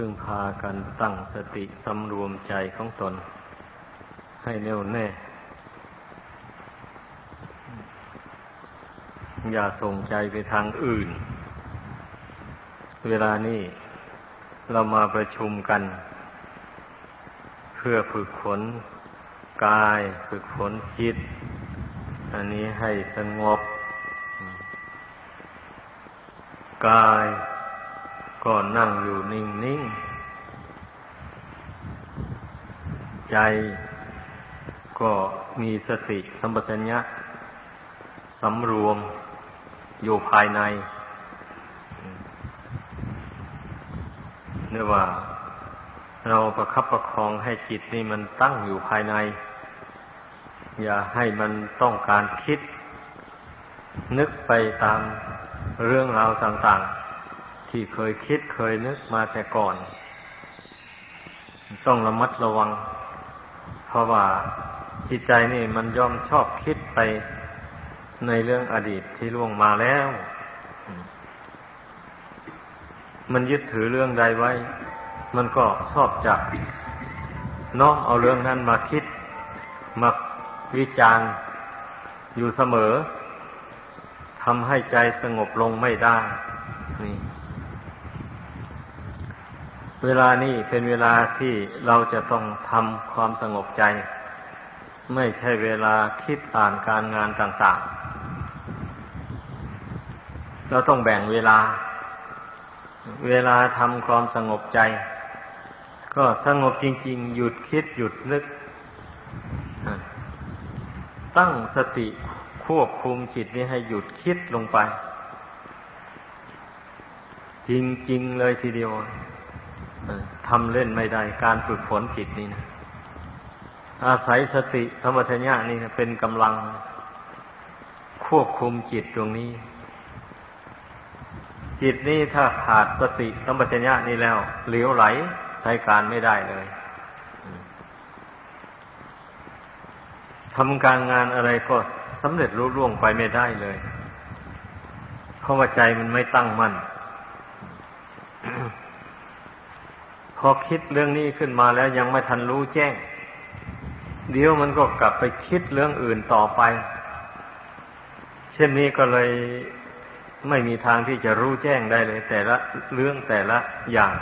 พึ่งพากันตั้งสติสำรวมใจของตน ให้แน่วแน่ อย่าส่งใจไปทางอื่น เวลานี้เรามาประชุมกัน เพื่อฝึกฝนกายฝึกฝนจิต อันนี้ให้สงบ กาย ก็นั่งอยู่นิ่งๆ ใจก็มีสติสัมปชัญญะสำรวมอยู่ภายในเรียกว่าเราประคับประคองให้จิตนี่มันตั้งอยู่ภายใน อย่าให้มันต้องการคิด นึกไปตามเรื่องราวต่างๆ ที่เคยคิดเคยนึกมาแต่ก่อน ต้องระมัดระวัง เพราะว่าจิตใจนี่มันย่อมชอบคิดไปในเรื่องอดีตที่ล่วงมาแล้ว มันยึดถือเรื่องใดไว้ มันก็ชอบจับน้อมเอาเรื่องนั้นมาคิด มาวิจารณ์อยู่เสมอทำให้ใจสงบลงไม่ได้นี่ เวลานี้เป็นเวลาที่เราจะต้องทำความสงบใจ ไม่ใช่เวลาคิดอ่านการงานต่างๆ เราต้องแบ่งเวลา เวลาทำความสงบใจ ก็สงบจริง ๆ หยุดคิดหยุดนึก ตั้งสติควบคุมจิตนี้ให้หยุดคิดลงไป จริง ๆ เลยทีเดียว ทำเล่นไม่ได้ การฝึกฝนจิตนี่นะ อาศัยสติสมัชญะนี่นะเป็นกำลังควบคุมจิตตรงนี้ จิตนี้ถ้าขาดสติสมัชญะนี่แล้ว เหลวไหลใช้การไม่ได้เลยทำการงานอะไรก็สำเร็จรุ่ร่วงไปไม่ได้เลย เพราะว่าใจมันไม่ตั้งมั่น พอคิดเรื่องนี้ขึ้นมาแล้วยังไม่ทันรู้แจ้ง เดี๋ยวมันก็กลับไปคิดเรื่องอื่นต่อไป เช่นนี้ก็เลยไม่มีทางที่จะรู้แจ้งได้เลย แต่ละเรื่องแต่ละอย่าง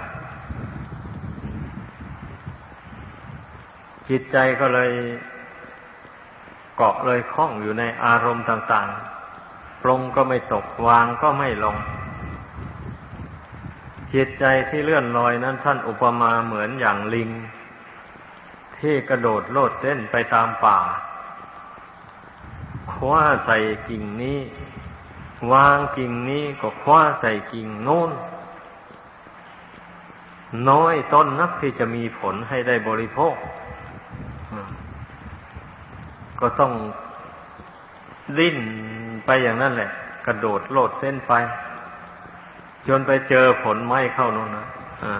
จิตใจก็เลยเกาะเลยคล้องอยู่ในอารมณ์ต่างๆ ปรงก็ไม่ตกวางก็ไม่ลง จิตใจที่เลื่อนลอยนั้นท่านอุปมาเหมือนอย่างลิง ที่กระโดดโลดเต้นไปตามป่าคว้าใส่กิ่งนี้ วางกิ่งนี้ก็คว้าใส่กิ่งโน้น น้อยต้นนักที่จะมีผลให้ได้บริโภค ก็ต้องดิ้นไปอย่างนั้นแหละ กระโดดโลดเส้นไป จนไปเจอผลไม้เข้านู่นนะอ่า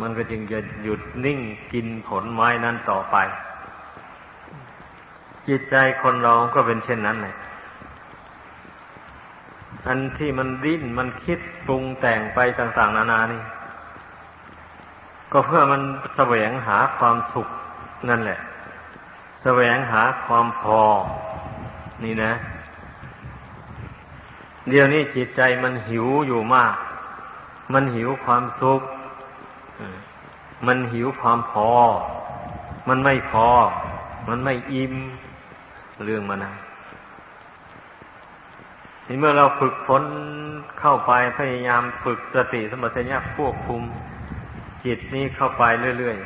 มันก็จึงจะหยุดนิ่งกินผลไม้นั้นต่อไป จิตใจคนเราก็เป็นเช่นนั้นแหละอันที่มันดิ้นมันคิดปรุงแต่งไปต่าง ๆ นานานี่ ก็เพื่อมันแสวงหาความสุขนั่นแหละ แสวงหาความพอ นี่นะ เดี๋ยวนี้จิตใจมันหิวอยู่มาก มันหิวความสุข มันหิวความพอ มันไม่พอ มันไม่อิ่มเรื่องมันนะนี่เมื่อเราฝึกฝนเข้าไปพยายามฝึกสติสมัชัญญะควบคุม จิตนี้เข้าไปเรื่อย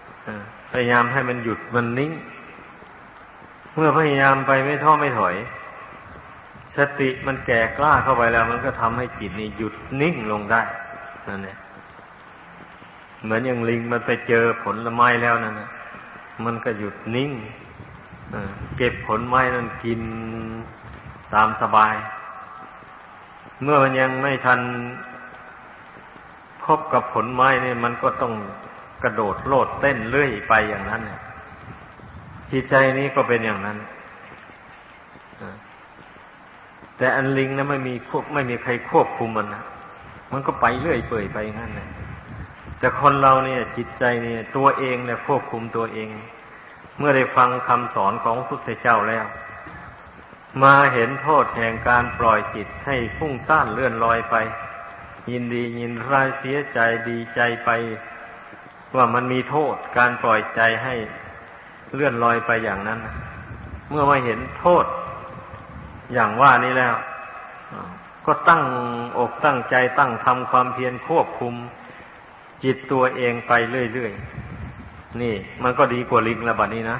ๆพยายามให้มันหยุดมันนิ่ง เมื่อพยายามไปไม่ท้อไม่ถอย สติมันแก่กล้าเข้าไปแล้ว มันก็ทำให้จิตนี่หยุดนิ่งลงได้นั่นแหละเหมือนอย่างลิงมันไปเจอผลไม้แล้วนั่นนะมันก็หยุดนิ่งเก็บผลไม้นั้นกินตามสบาย เมื่อมันยังไม่ทันพบกับผลไม้เนี่ยมันก็ต้องกระโดดโลดเต้นเลื่อยไปอย่างนั้นเนี่ยจิตใจนี้ก็เป็นอย่างนั้น แต่อันลิงนะไม่มีควบไม่มีใครควบคุมมันนะมันก็ไปเรื่อยเปื่อยไปงั้นเลยแต่คนเราเนี่ย จิตใจเนี่ย ตัวเองเนี่ยควบคุมตัวเอง เมื่อได้ฟังคำสอนของพระพุทธเจ้าแล้ว มาเห็นโทษแห่งการปล่อยจิตให้พุ่งซ่านเลื่อนลอยไป ยินดียินร้ายเสียใจดีใจไป ว่ามันมีโทษการปล่อยใจให้เลื่อนลอยไปอย่างนั้น เมื่อมาเห็นโทษ อย่างว่านี้แล้ว ก็ตั้งอกตั้งใจตั้งทำความเพียรควบคุม จิตตัวเองไปเรื่อยๆ นี่ มันก็ดีกว่าลิงละบัดนี้นะ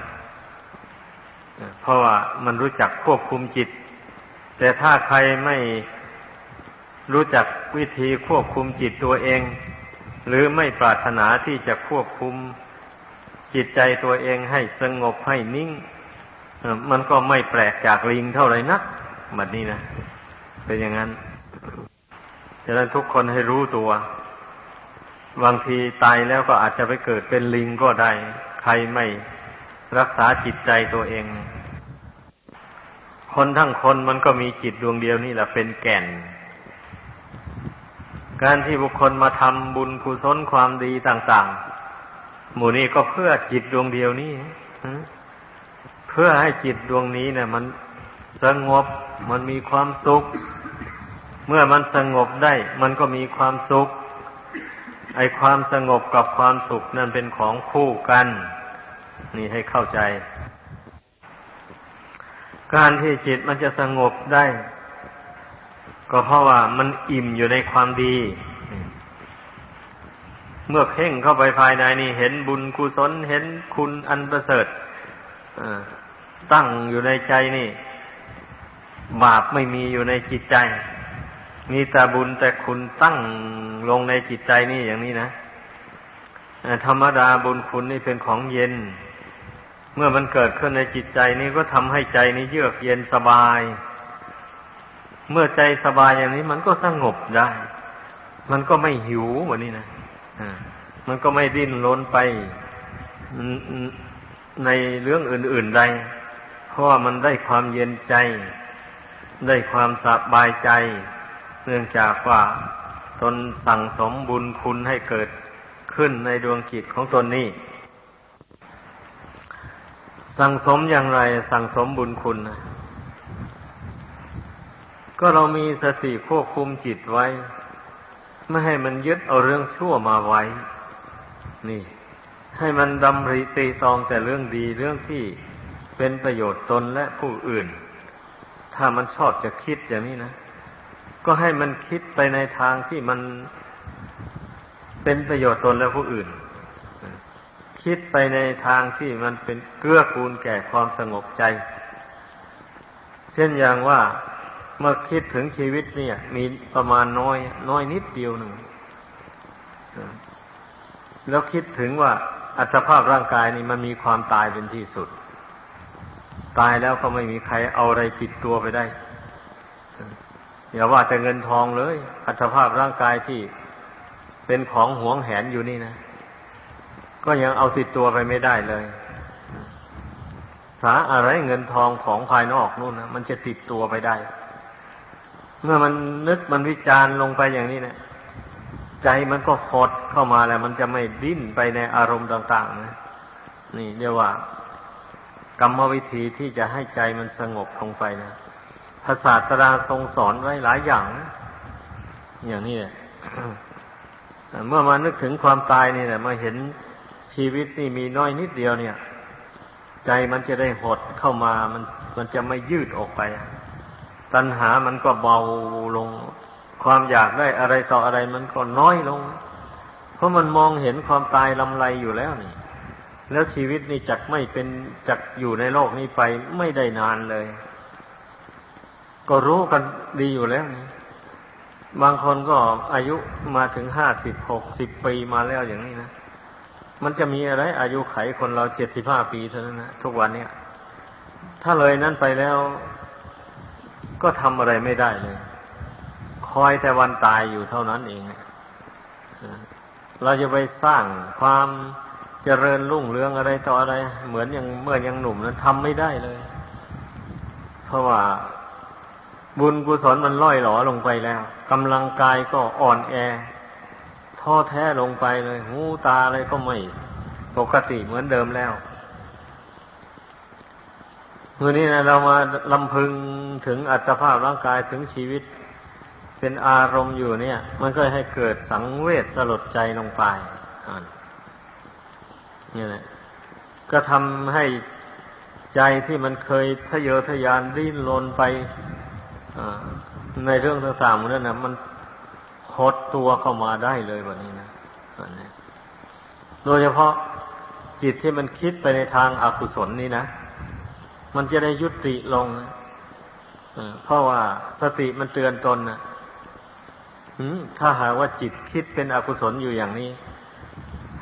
เพราะว่ามันรู้จักควบคุมจิต แต่ถ้าใครไม่รู้จักวิธีควบคุมจิตตัวเอง หรือไม่ปรารถนาที่จะควบคุมจิตใจตัวเองให้สงบให้นิ่ง มันก็ไม่แปลกจากลิงเท่าไหร่นัก บบนี้นะ เป็นอย่างนั้นฉะนั้นทุกคนให้รู้ตัว บางทีตายแล้วก็อาจจะไปเกิดเป็นลิงก็ได้ ใครไม่รักษาจิตใจตัวเอง คนทั้งคนมันก็มีจิตดวงเดียวนี่แหละเป็นแก่น การที่บุคคลมาทำบุญกุศลความดีต่าง ๆ หมู่นี้ก็เพื่อจิตดวงเดียวนี้เพื่อให้จิตดวงนี้เนี่ยมัน สงบมันมีความสุข เมื่อมันสงบได้ มันก็มีความสุข ไอความสงบกับความสุขนั่นเป็นของคู่กัน นี่ให้เข้าใจ การที่จิตมันจะสงบได้ ก็เพราะว่ามันอิ่มอยู่ในความดี เมื่อเพ่งเข้าไปภายในนี่เห็นบุญกุศลเห็นคุณอันประเสริฐตั้งอยู่ในใจนี่ บาปไม่มีอยู่ในจิตใจ มีแต่บุญแต่คุณตั้งลงในจิตใจนี่อย่างนี้นะธรรมดาบุญคุณนี่เป็นของเย็น เมื่อมันเกิดขึ้นในจิตใจนี่ก็ทำให้ใจนี้เยือกเย็นสบาย เมื่อใจสบายอย่างนี้มันก็สงบได้ มันก็ไม่หิววันนี้นะมันก็ไม่ดิ้นรนไปในเรื่องอื่น ๆใดเพราะว่ามันได้ความเย็นใจ ได้ความสบายใจ เนื่องจากว่าตนสั่งสมบุญคุณให้เกิดขึ้นในดวงจิตของตนนี้ สั่งสมอย่างไรสั่งสมบุญคุณ ก็เรามีสติควบคุมจิตไว้ ไม่ให้มันยึดเอาเรื่องชั่วมาไว้ นี่ ให้มันดำริตีตองแต่เรื่องดีเรื่องที่เป็นประโยชน์ตนและผู้อื่น ถ้ามันชอบจะคิดอย่างนี้นะ ก็ให้มันคิดไปในทางที่มันเป็นประโยชน์ตนและผู้อื่น คิดไปในทางที่มันเป็นเกื้อกูลแก่ความสงบใจ เช่นอย่างว่าเมื่อคิดถึงชีวิตเนี่ย มีประมาณน้อย น้อยนิดเดียวหนึ่งแล้วคิดถึงว่าอัตภาพร่างกายนี่มันมีความตายเป็นที่สุด ตายแล้วก็ไม่มีใครเอาอะไรปิดตัวไปได้ อย่าว่าแต่เงินทองเลย อัตภาพร่างกายที่เป็นของหวงแหนอยู่นี่นะ ก็ยังเอาติดตัวไปไม่ได้เลย สาอะไรเงินทองของภายนอกนู่นนะมันจะติดตัวไปได้ เมื่อมันนึกมันวิจารณ์ลงไปอย่างนี้เนะี่ยใจมันก็หดเข้ามาแล้ว มันจะไม่ดิ้นไปในอารมณ์ต่าง ๆ นะ นี่เรียกว่า กรรมวิธีที่จะให้ใจมันสงบลงไปนะพระศาสดาทรงสอนไว้หลายอย่าง อย่างนี้เมื่อมานึกถึงความตายนี่แหละมาเห็นชีวิตนี่มีน้อยนิดเดียวเนี่ย ใจมันจะได้หดเข้ามามันมันจะไม่ยืดออกไป ตัณหามันก็เบาลง ความอยากได้อะไรต่ออะไรมันก็น้อยลง เพราะมันมองเห็นความตายลำไรอยู่แล้วนี่ แล้วชีวิตนี่จักไม่เป็นจักอยู่ในโลกนี้ไปไม่ได้นานเลย ก็รู้กันดีอยู่แล้วนี่บางคนก็อายุมาถึงห้าสิบหกสิบปีมาแล้วอย่างนี้นะมันจะมีอะไร อายุไขคนเราเจ็ดสิบห้าปีเท่านั้นนะทุกวันเนี้ยถ้าเลยนั้นไปแล้ว ก็ทำอะไรไม่ได้เลย คอยแต่วันตายอยู่เท่านั้นเองเราจะไปสร้างความ เจริญรุ่งเรืองอะไรต่ออะไร เหมือนอย่างเมื่อยังหนุ่มนั้นทำไม่ได้เลย เพราะว่าบุญกุศลมันล่อยหลอลงไปแล้วกำลังกายก็อ่อนแอท้อแท้ลงไปเลย หูตาอะไรก็ไม่ปกติเหมือนเดิมแล้วมื่อนี้นะเรามาลำพึงถึงอัตภาพร่างกายถึงชีวิต เป็นอารมณ์อยู่เนี่ย มันก็ให้เกิดสังเวชสลดใจลงไป นี่แหละ ก็ทำให้ใจที่มันเคยทะเยอทะยานดิ้นรนไปในเรื่องต่างๆนั่นนะมันหดตัวเข้ามาได้เลยแบบนี้นะโดยเฉพาะจิตที่มันคิดไปในทางอากุศลนี่นะ มันจะได้ยุติลงเพราะว่าสติมันเตือนตนนะถ้าหากว่าจิตคิดเป็นอกุศลอยู่อย่างนี้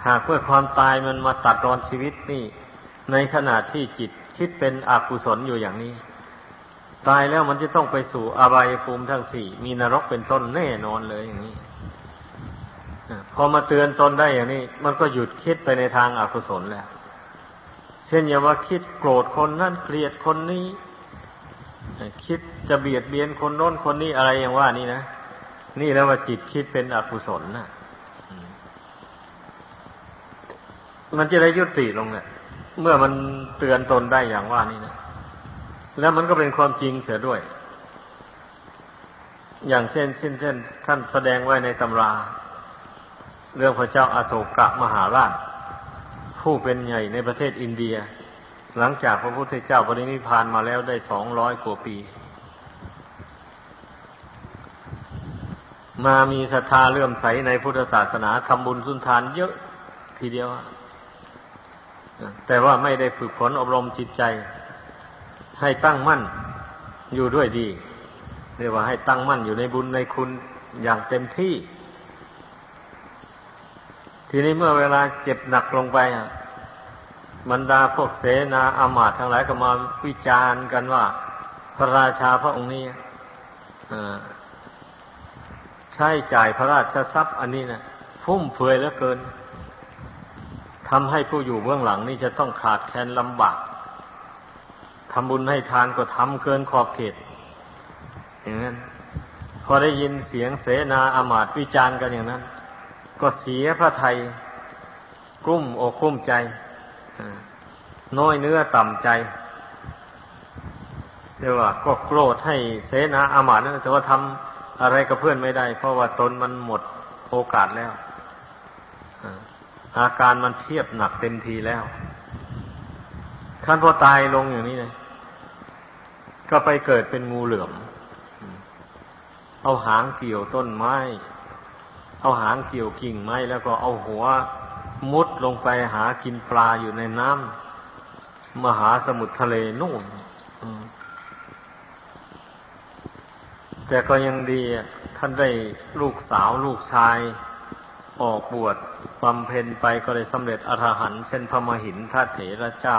หากเพื่อความตายมันมาตัดรอนชีวิตนี่ ในขณะที่จิตคิดเป็นอกุศลอยู่อย่างนี้ ตายแล้วมันจะต้องไปสู่อบายภูมิทั้งสี่มีนรกเป็นต้นแน่นอนเลยอย่างนี้พอมาเตือนตนได้อย่างนี้ มันก็หยุดคิดไปในทางอากุศลแล้ว เช่นอย่าว่าคิดโกรธคนนั่นเกลียดคนนี้คิดจะเบียดเบียนคนโน้นคนนี้อะไรอย่างว่านี่นะนี่แล้วว่าจิตคิดเป็นอกุศลนะ มันจะได้ยุติลงเนี่ยเมื่อมันเตือนตนได้อย่างว่านี่นะแล้วมันก็เป็นความจริงเสียด้วย อย่างเช่นเช่นเช่นท่านแสดงไว้ในตำรา เรื่องพระเจ้าอาโศกะมหาราช ผู้เป็นใหญ่ในประเทศอินเดีย หลังจากพระพุทธเจ้าปรินิพานมาแล้วได้สองร้อยกว่าปี มามีศรัทธาเลื่อมใสในพุทธศาสนาทำบุญสุนทานเยอะทีเดียว แต่ว่าไม่ได้ฝึกฝนอบรมจิตใจ ให้ตั้งมั่นอยู่ด้วยดีเรียกว่าให้ตั้งมั่นอยู่ในบุญในคุณอย่างเต็มที่ ทีนี้เมื่อเวลาเจ็บหนักลงไปบรรดาพวกเสนาอามาตย์ทั้งหลายก็มาวิจารณ์กันว่า พระราชาพระองค์นี้ใช้จ่ายพระราชทรัพย์อันนี้นะฟุ่มเฟือยเหลือเกิน ทำให้ผู้อยู่เบื้องหลังนี่จะต้องขาดแคลนลำบากทำบุญให้ทานก็ทำเกินขอบเขตอย่างนั้นพอได้ยินเสียงเสนาอามาตวิจารณ์กันอย่างนั้น ก็เสียพระไทยกุ้มอกกุ้มใจน้อยเนื้อต่ำใจเรียกว่าก็โกรธให้เสนาอามาตนั่นแต่ว่าทำอะไรกับเพื่อนไม่ได้ เพราะว่าตนมันหมดโอกาสแล้ว อาการมันเทียบหนักเต็มทีแล้วท่านพอตายลงอย่างนี้เลยก็ไปเกิดเป็นงูเหลือม เอาหางเกี่ยวต้นไม้ เอาหางเกี่ยวกิ่งไม้แล้วก็เอาหัวมุดลงไปหากินปลาอยู่ในน้ำมหาสมุทรทะเลนู่นแต่ก็ยังดีท่านได้ลูกสาวลูกชายออกบวช บำเพ็ญไปก็ได้สำเร็จอรหันต์เช่นพระมหินทเถระเจ้า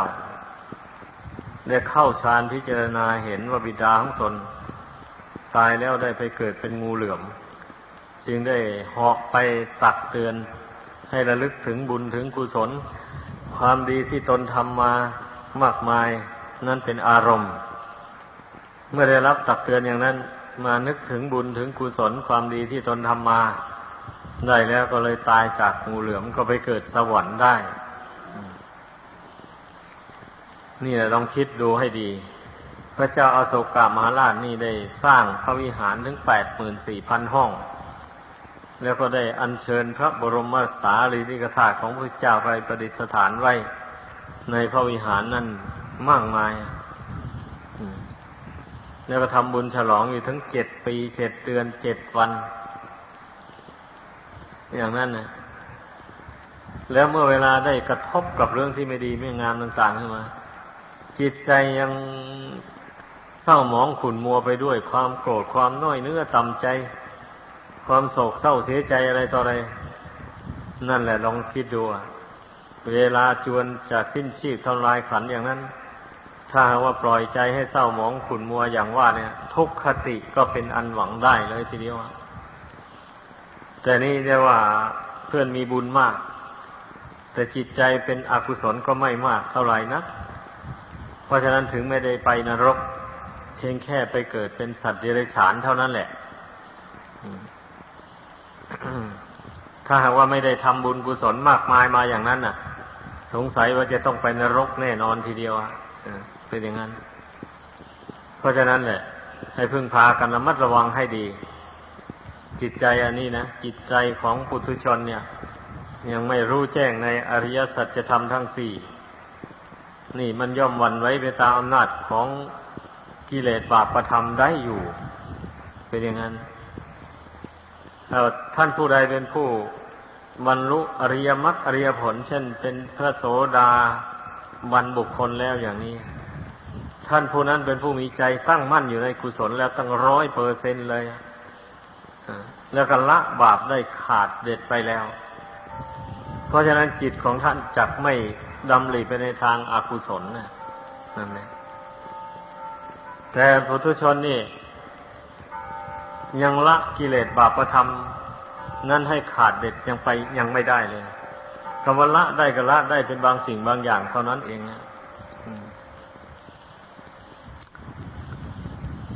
ได้เข้าฌานพิจารณาเห็นว่าบิดาของตน ตายแล้วได้ไปเกิดเป็นงูเหลือม จึงได้เหาะไปตักเตือน ให้ระลึกถึงบุญถึงกุศล ความดีที่ตนทำมามากมาย นั่นเป็นอารมณ์ เมื่อได้รับตักเตือนอย่างนั้น มานึกถึงบุญถึงกุศลความดีที่ตนทำมา ได้แล้วก็เลยตายจากงูเหลือมก็ไปเกิดสวรรค์ได้ นี่แหละลองคิดดูให้ดี พระเจ้าอาโศกามหาราชนี่ได้สร้างพระวิหารถึงแปดหมื่นสี่พันห้อง แล้วก็ได้อัญเชิญพระบรมสารีริกธาตุของพระเจ้าไปประดิษฐานไว้ ในพระวิหารนั่นมากมาย แล้วก็ทำบุญฉลองอยู่ทั้งเจ็ดปีเจ็ดเดือนเจ็ดวัน อย่างนั้นนะแล้วเมื่อเวลาได้กระทบกับเรื่องที่ไม่ดีไม่งามต่างๆขึ้นมา จิตใจยังเศร้าหมองขุ่นมัวไปด้วยความโกรธความน้อยเนื้อต่ำใจ ความโศกเศร้าเสียใจอะไรต่ออะไร นั่นแหละลองคิดดูเวลาจวนจะสิ้นชีพทำลายขันอย่างนั้น ถ้าว่าปล่อยใจให้เศร้าหมองขุ่นมัวอย่างว่าเนี่ย ทุกขติก็เป็นอันหวังได้เลยทีเดียว แต่นี่เรียกว่าเพื่อนมีบุญมาก แต่จิตใจเป็นอกุศลก็ไม่มากเท่าไหร่นะเพราะฉะนั้นถึงไม่ได้ไปนรก เพียงแค่ไปเกิดเป็นสัตว์เดรัจฉานเท่านั้นแหละ ถ้าหากว่าไม่ได้ทำบุญกุศลมากมายมาอย่างนั้นน่ะ สงสัยว่าจะต้องไปนรกแน่นอนทีเดียวอะเป็นอย่างนั้น เพราะฉะนั้นแหละ ให้พึ่งพากันระมัดระวังให้ดี จิตใจอันนี้นะจิตใจของปุถุชนเนี่ย ยังไม่รู้แจ้งในอริยสัจธรรมทั้งสี่นี่มันย่อมวันไว้ไปตามอำนาจของกิเลสบาปประทำได้อยู่ เป็นอย่างนั้นท่านผู้ใดเป็นผู้บรรลุอริยมรรคอริยผล เช่น เป็นพระโสดาบันบุคคลแล้วอย่างนี้ ท่านผู้นั้นเป็นผู้มีใจตั้งมั่นอยู่ในกุศลแล้วตั้งร้อยเปอร์เซนเลย แล้วก็ละบาปได้ขาดเด็ดไปแล้ว เพราะฉะนั้นจิตของท่านจักไม่ดำริไปในทางอากุศลนะนั่นแหละแต่ปุถุชนนี่ ยังละกิเลสบาปธรรม นั้นให้ขาดเด็ดยังไปยังไม่ได้เลยคำว่าละได้ก็ละได้เป็นบางสิ่งบางอย่างเท่านั้นเองนะ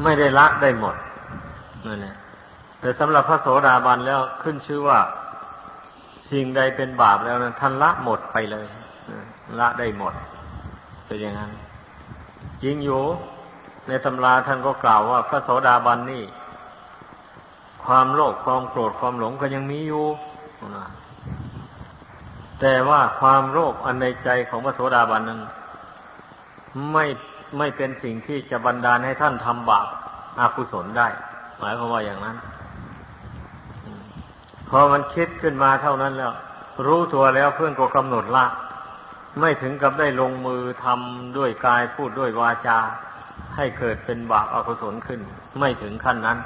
ไม่ได้ละได้หมดนั่นแหละ แต่สำหรับพระโสดาบันแล้วขึ้นชื่อว่า สิ่งใดเป็นบาปแล้วนะท่านละหมดไปเลยละได้หมดเป็นอย่างนั้นจริงอยู่ในตำราท่านก็กล่าวว่า พระโสดาบันนี่ ความโลภความโกรธความหลงก็ยังมีอยู่แต่ว่าความโลภอันในใจของพระโสดาบันนั้น ไม่ไม่เป็นสิ่งที่จะบันดาลให้ท่านทำบาปอากุศลได้ หมายความว่าอย่างนั้น พอมันคิดขึ้นมาเท่านั้นแล้ว รู้ตัวแล้วเพื่อนก็กำหนดละ ไม่ถึงกับได้ลงมือทำด้วยกายพูดด้วยวาจา ให้เกิดเป็นบาปอกุศลขึ้น ไม่ถึงขั้นนั้น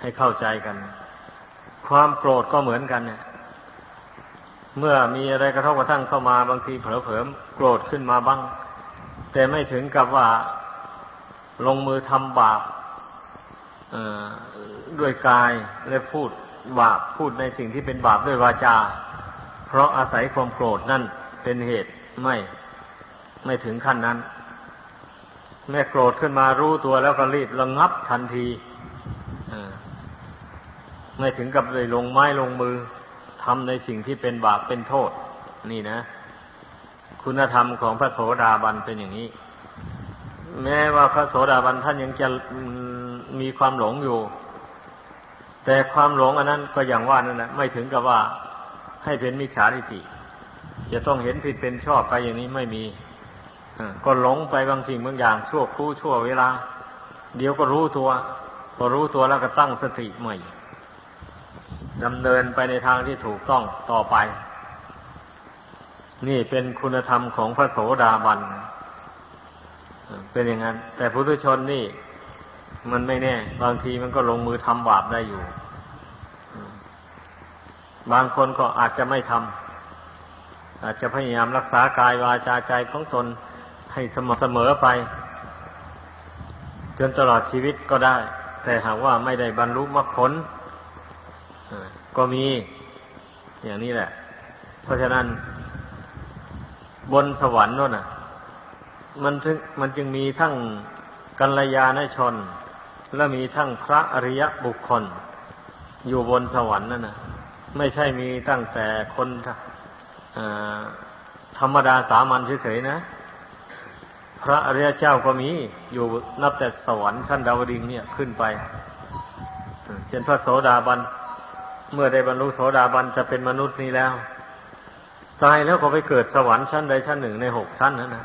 ให้เข้าใจกัน ความโกรธก็เหมือนกันเนี่ยเมื่อมีอะไรกระทบกระทั่งเข้ามาบางทีเผลอๆโกรธขึ้นมาบ้าง แต่ไม่ถึงกับว่าลงมือทำบาปด้วยกายและพูด บาปพูดในสิ่งที่เป็นบาปด้วยวาจา เพราะอาศัยความโกรธนั่นเป็นเหตุไม่ไม่ถึงขั้นนั้น แม่โกรธขึ้นมารู้ตัวแล้วก็รีบระงับทันทีไม่ถึงกับเลยลงไม้ลงมือทำในสิ่งที่เป็นบาปเป็นโทษ นี่นะ คุณธรรมของพระโสดาบันเป็นอย่างนี้ แม้ว่าพระโสดาบันท่านยังจะมีความหลงอยู่ แต่ความหลงอันนั้นก็อย่างว่านั่นแหละไม่ถึงกับว่าให้เป็นมิจฉาทิฏฐิจะต้องเห็นผิดเป็นชอบไปอย่างนี้ไม่มีก็หลงไปบางสิ่งบางอย่าง ชั่วครู่ชั่วเวลา เดี๋ยวก็รู้ตัว พอรู้ตัวแล้วก็ตั้งสติใหม่ดำเนินไปในทางที่ถูกต้องต่อไป นี่เป็นคุณธรรมของพระโสดาบัน เป็นอย่างนั้น แต่พุทุชนนี่ มันไม่แน่ บางทีมันก็ลงมือทำบาปได้อยู่ บางคนก็อาจจะไม่ทำอาจจะพยายามรักษากายวาจาใจของตนให้สม่ำเสมอไป จนตลอดชีวิตก็ได้ แต่หากว่าไม่ได้บรรลุมรรคผลก็มีอย่างนี้แหละ เพราะฉะนั้น บนสวรรค์นั่นน่ะ มันถึงมันจึงมีทั้งกัลยาณชน และมีทั้งพระอริยบุคคล อยู่บนสวรรค์นั่นนะไม่ใช่มีตั้งแต่คนธรรมดาสามัญเฉยๆนะ พระอริยเจ้าก็มีอยู่นับแต่สวรรค์ชั้นดาวดึงเนี่ยขึ้นไปเช่นพระโสดาบัน เมื่อได้บรรลุโสดาบันจะเป็นมนุษย์นี้แล้ว ตายแล้วก็ไปเกิดสวรรค์ชั้นใดชั้นหนึ่งในหกชั้นนั่นนะ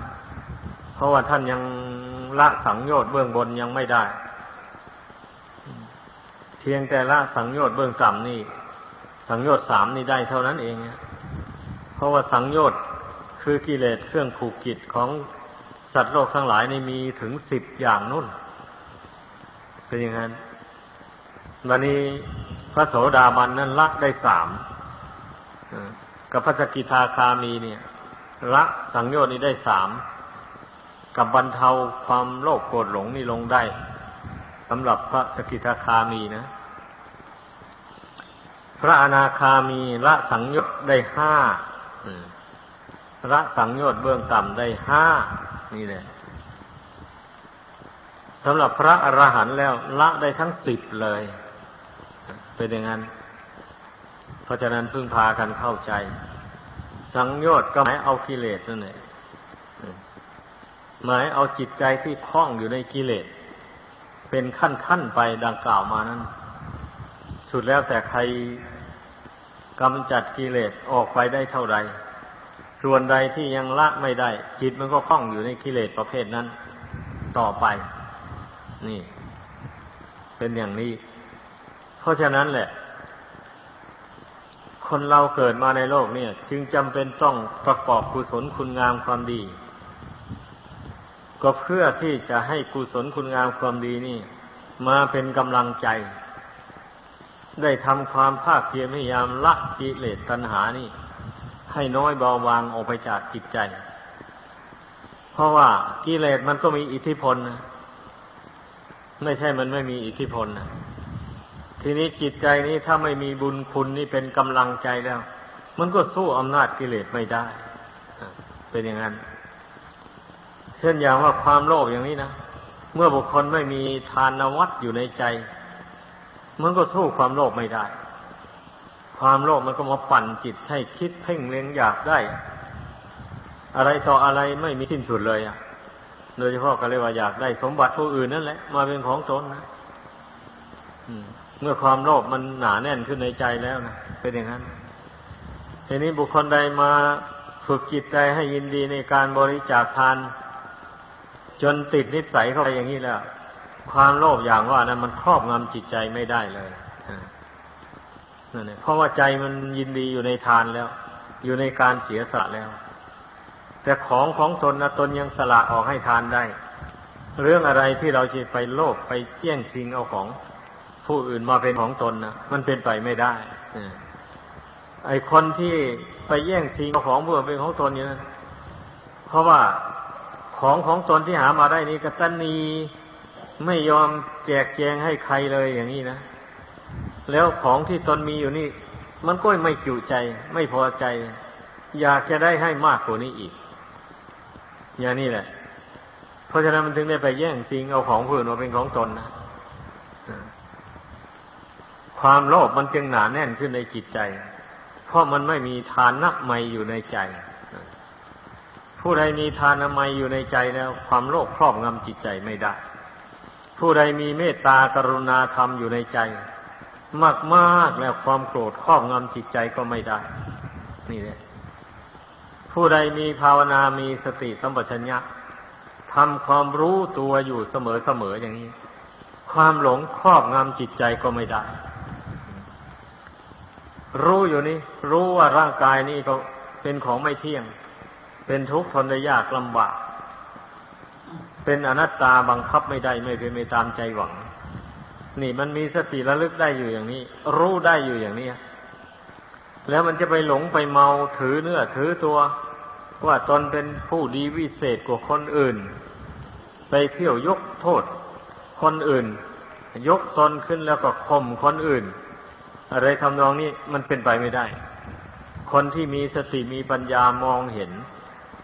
เพราะว่าท่านยังละสังโยชน์เบื้องบนยังไม่ได้ พียงแต่ละสังโยชน์เบื้องต่ำนี่ สังโยชน์สามนี่ได้เท่านั้นเองนะเพราะว่าสังโยชน์คือกิเลสเครื่องผูกกิจของสัตว์โลกทั้งหลายนี่มีถึงสิบอย่างนุ่นเป็นอย่างนั้นวันนี้พระโสดาบันนั้นละได้สามกับพระสกิทาคามีเนี่ยละสังโยชน์นี้ได้สามกับบรรเทาความโลภโกรธหลงนี่ลงได้สำหรับพระสกิทาคามีนะ พระอนาคามีละสังโยชน์ได้ห้าละสังโยชน์เบื้องต่ำได้ห้านี่แหละสำหรับพระอรหันต์แล้ว ละได้ทั้งสิบเลย เป็นอย่างนั้น เพราะฉะนั้นพึ่งพากันเข้าใจ สังโยชน์ก็หมายเอากิเลสนั่นแหละหมายเอาจิตใจที่คล้องอยู่ในกิเลส เป็นขั้นขั้นไปดังกล่าวมานั้น สุดแล้วแต่ใครกำจัดกิเลสออกไปได้เท่าไรส่วนใดที่ยังละไม่ได้ จิตมันก็คล้องอยู่ในกิเลสประเภทนั้น ต่อไป นี่ เป็นอย่างนี้ เพราะฉะนั้นแหละ คนเราเกิดมาในโลกเนี่ย จึงจำเป็นต้องประกอบกุศลคุณงามความดี ก็เพื่อที่จะให้กุศลคุณงามความดีนี่ มาเป็นกำลังใจ ได้ทำความภาคเพียรพยายามละกิเลสตัณหานี่ ให้น้อยเบาบางออกไปจากจิตใจ เพราะว่ากิเลสมันก็มีอิทธิพลนะไม่ใช่มันไม่มีอิทธิพลนะทีนี้จิตใจนี้ถ้าไม่มีบุญคุณนี่เป็นกำลังใจแล้ว มันก็สู้อำนาจกิเลสไม่ได้ เป็นอย่างนั้น เช่นอย่างว่าความโลภอย่างนี้นะ เมื่อบุคคลไม่มีทานวัตอยู่ในใจ มันก็สู้ความโลภไม่ได้ ความโลภมันก็มาปั่นจิตให้คิดเพ่งเล็งอยากได้ อะไรต่ออะไรไม่มีสิ้นสุดเลยอะ โดยเฉพาะก็เรียกว่าอยากได้สมบัติผู้อื่นนั่นแหละ มาเป็นของตนนะเมื่อความโลภมันหนาแน่นขึ้นในใจแล้วนะเป็นอย่างนั้นทีนี้บุคคลใดมาฝึกจิตใจให้ยินดีในการบริจาคทาน จนติดนิสัยเข้าไปอย่างนี้แล้ว ความโลภอย่างว่านั้นมันครอบงำจิตใจไม่ได้เลยนั่นเองเพราะว่าใจมันยินดีอยู่ในทานแล้ว อยู่ในการเสียสละแล้ว แต่ของของตนนะตนยังสละออกให้ทานได้ เรื่องอะไรที่เราจะไปโลภไปเจี้ยงชิงเอาของผู้อื่นมาเป็นของตนนะมันเป็นไปไม่ได้ไอคนที่ไปแย่งชิงเอาของผู้อื่นเป็นของตนอย่นั้นเพราะว่าของของตนที่หามาได้นี้กตันนี ไม่ยอมแจกแจงให้ใครเลยอย่างนี้นะแล้วของที่ตนมีอยู่นี่ มันก็ไม่จุใจ ไม่พอใจ อยากจะได้ให้มากกว่านี้อีก อย่างนี้แหละ เพราะฉะนั้นมันถึงได้ไปแย่งชิงเอาของผู้อื่นมาเป็นของตนนะความโลภมันจึงหนาแน่นขึ้นในจิตใจ เพราะมันไม่มีทานนักไมอยู่ในใจ ผู้ใดมีทานนามัยอยู่ในใจแล้ว ความโลภครอบงำจิตใจไม่ได้ ผู้ใดมีเมตตากรุณาธรรมอยู่ในใจ มากมากแล้วความโกรธครอบงำจิตใจก็ไม่ได้ นี่แหละผู้ใดมีภาวนามีสติสัมปชัญญะทำความรู้ตัวอยู่เสมอเสมออย่างนี้ ความหลงครอบงำจิตใจก็ไม่ได้ รู้อยู่นี่ รู้ว่าร่างกายนี้ก็เป็นของไม่เที่ยง เป็นทุกข์ทนได้ยากลำบาก เป็นอนัตตาบังคับไม่ได้ไม่เป็นไปตามใจหวัง นี่มันมีสติระลึกได้อยู่อย่างนี้ รู้ได้อยู่อย่างนี้แล้วมันจะไปหลงไปเมาถือเนื้อถือตัว ว่าตนเป็นผู้ดีวิเศษกว่าคนอื่น ไปเที่ยวยกโทษ คนอื่น ยกตนขึ้นแล้วก็ข่มคนอื่น อะไรทำนองนี้มันเป็นไปไม่ได้ คนที่มีสติมีปัญญามองเห็น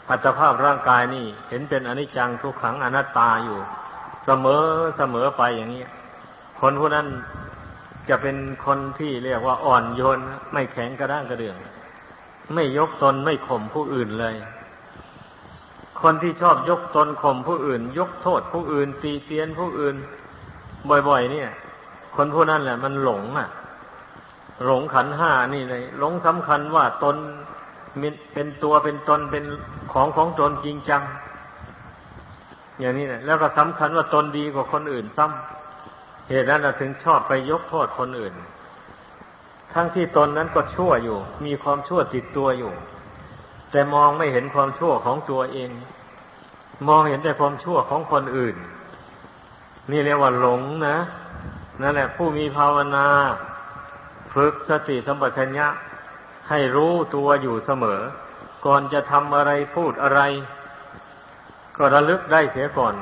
อัตภาพร่างกายนี่ เห็นเป็นอนิจจังทุกขังอนัตตาอยู่ เสมอเสมอไปอย่างนี้ คนผู้นั้นจะเป็นคนที่เรียกว่าอ่อนโยน ไม่แข็งกระด้างกระเดื่อง ไม่ยกตนไม่ข่มผู้อื่นเลย คนที่ชอบยกตนข่มผู้อื่น ยกโทษผู้อื่น ตีเตียนผู้อื่น บ่อยๆ เนี่ย คนผู้นั้นแหละ มันหลงอะ หลงขันห้านี่เลยหลงสำคัญว่าตนเป็นตัวเป็นตนเป็น ของของตนจริงจัง อย่างนี้นะแล้วก็สำคัญว่าตนดีกว่าคนอื่นซ้ำเหตุนั้นเราถึงชอบไปยกโทษคนอื่น ทั้งที่ตนนั้นก็ชั่วอยู่ มีความชั่วติดตัวอยู่ แต่มองไม่เห็นความชั่วของตัวเอง มองเห็นแต่ความชั่วของคนอื่น นี่เรียกว่าหลงนะนั่นแหละ ผู้มีภาวนาฝึกสติสัมปชัญญะให้รู้ตัวอยู่เสมอ ก่อนจะทำอะไรพูดอะไร ก็ระลึกได้เสียก่อน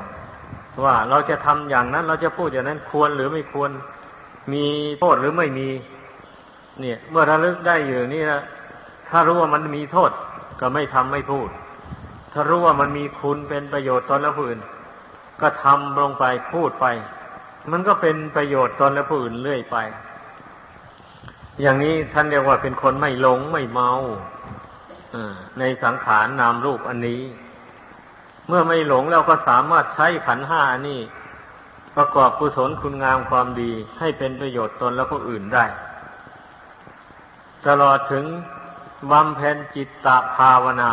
ว่าเราจะทำอย่างนั้น เราจะพูดอย่างนั้นควรหรือไม่ควร มีโทษหรือไม่มี เนี่ย เมื่อระลึกได้อยู่นี่นะถ้ารู้ว่ามันมีโทษ ก็ไม่ทำไม่พูด ถ้ารู้ว่ามันมีคุณเป็นประโยชน์ตนและผู้อื่น ก็ทำลงไปพูดไป มันก็เป็นประโยชน์ตนและผู้อื่นเรื่อยไป อย่างนี้ท่านเรียกว่าเป็นคนไม่หลงไม่เมา ในสังขารนามรูปอันนี้ เมื่อไม่หลงแล้วก็สามารถใช้ขันห้านี่ ประกอบกุศลคุณงามความดี ให้เป็นประโยชน์ตนและผู้อื่นได้ ตลอดถึงบำเพ็ญจิตตภาวนา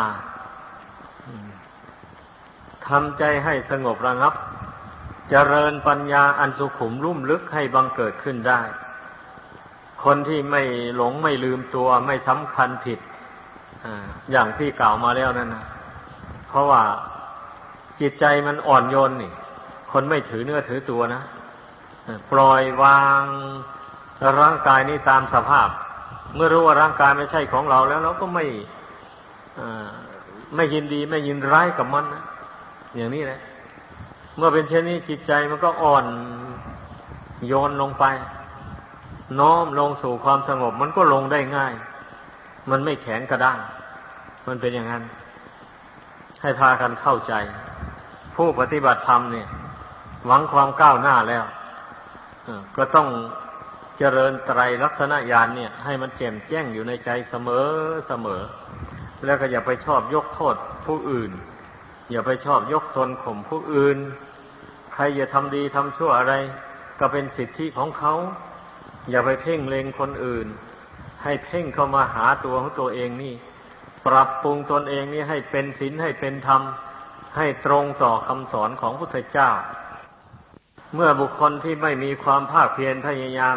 ทำใจให้สงบระงับเจริญปัญญาอันสุขุมลุ่มลึกให้บังเกิดขึ้นได้ คนที่ไม่หลงไม่ลืมตัวไม่สำคัญผิด อย่างที่กล่าวมาแล้วนั่นนะเพราะว่าจิตใจมันอ่อนโยนนี่ คนไม่ถือเนื้อถือตัวนะปล่อยวางร่างกายนี้ตามสภาพ เมื่อรู้ว่าร่างกายไม่ใช่ของเราแล้วเราก็ไม่ไม่ยินดีไม่ยินร้ายกับมันนะอย่างนี้แหละเมื่อเป็นเช่นนี้จิตใจมันก็อ่อนโยนลงไป น้อมลงสู่ความสงบมันก็ลงได้ง่าย มันไม่แข็งกระด้าง มันเป็นอย่างนั้น ให้พากันเข้าใจ ผู้ปฏิบัติธรรมเนี่ย หวังความก้าวหน้าแล้วก็ต้องเจริญไตรลักษณญาณเนี่ย ให้มันแจ่มแจ้งอยู่ในใจเสมอเสมอ แล้วก็อย่าไปชอบยกโทษผู้อื่น อย่าไปชอบยกตนข่มผู้อื่น ใครอย่าทำดีทำชั่วอะไร ก็เป็นสิทธิของเขา อย่าไปเพ่งเลงคนอื่น ให้เพ่งเข้ามาหาตัวของตัวเองนี่ ปรับปรุงตนเองนี่ให้เป็นศีลให้เป็นธรรม ให้ตรงต่อคำสอนของพุทธเจ้า เมื่อบุคคลที่ไม่มีความภาคเพียรพยายาม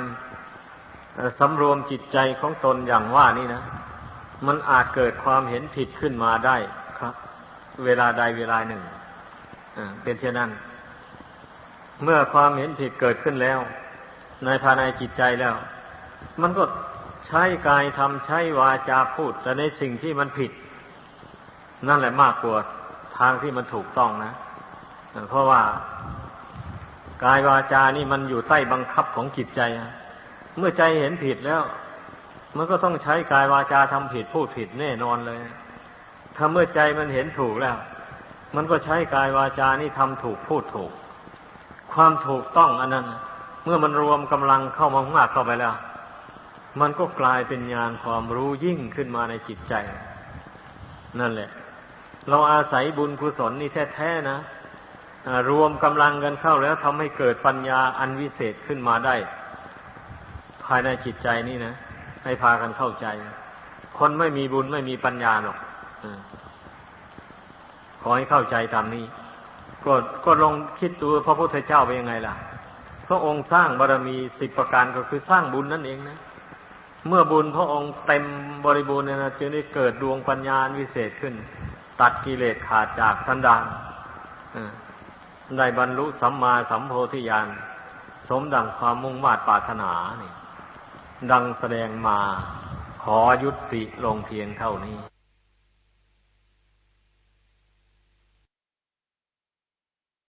สำรวมจิตใจของตนอย่างว่านี่นะ มันอาจเกิดความเห็นผิดขึ้นมาได้เวลาใดเวลาหนึ่งเป็นเช่นนั้น เมื่อความเห็นผิดเกิดขึ้นแล้ว ในภายในจิตใจแล้ว มันก็ ช้กายทำใช้วาจาพูด แต่ในสิ่งที่มันผิด นั่นแหละมากกว่าทางที่มันถูกต้องนะ เพราะว่ากายวาจานี่มันอยู่ใต้บังคับของจิตใจเมื่อใจเห็นผิดแล้ว มันก็ต้องใช้กายวาจาทำผิดพูดผิดแน่นอนเลยถ้าเมื่อใจมันเห็นถูกแล้ว มันก็ใช้กายวาจานี่ทำถูกพูดถูก ความถูกต้องอันนั้น เมื่อมันรวมกำลังเข้ามามากเข้าไปแล้ว มันก็กลายเป็นญาณความรู้ยิ่งขึ้นมาในจิตใจ นั่นแหละ เราอาศัยบุญกุศลนี่แท้ๆนะรวมกำลังกันเข้าแล้วทำให้เกิดปัญญาอันวิเศษขึ้นมาได้ ภายในจิตใจนี่นะ ให้พากันเข้าใจ คนไม่มีบุญไม่มีปัญญาหรอกขอให้เข้าใจตามนี้ก็ก็ลองคิดดูพระพุทธเจ้าเป็นยังไงล่ะ พระองค์สร้างบารรมีสิบประการก็คือสร้างบุญนั่นเองนะ เมื่อบุญพระองค์เต็มบริบูรณ์เนี่ยนะจึงได้เกิดดวงปัญญาวิเศษขึ้น ตัดกิเลสขาดจากสันดานได้บรรลุสัมมาสัมโพธิญาณสมดังความมุ่งมา่ปรารถนานี่ดังแสดงมาขอยุติลงเพียงเท่านี้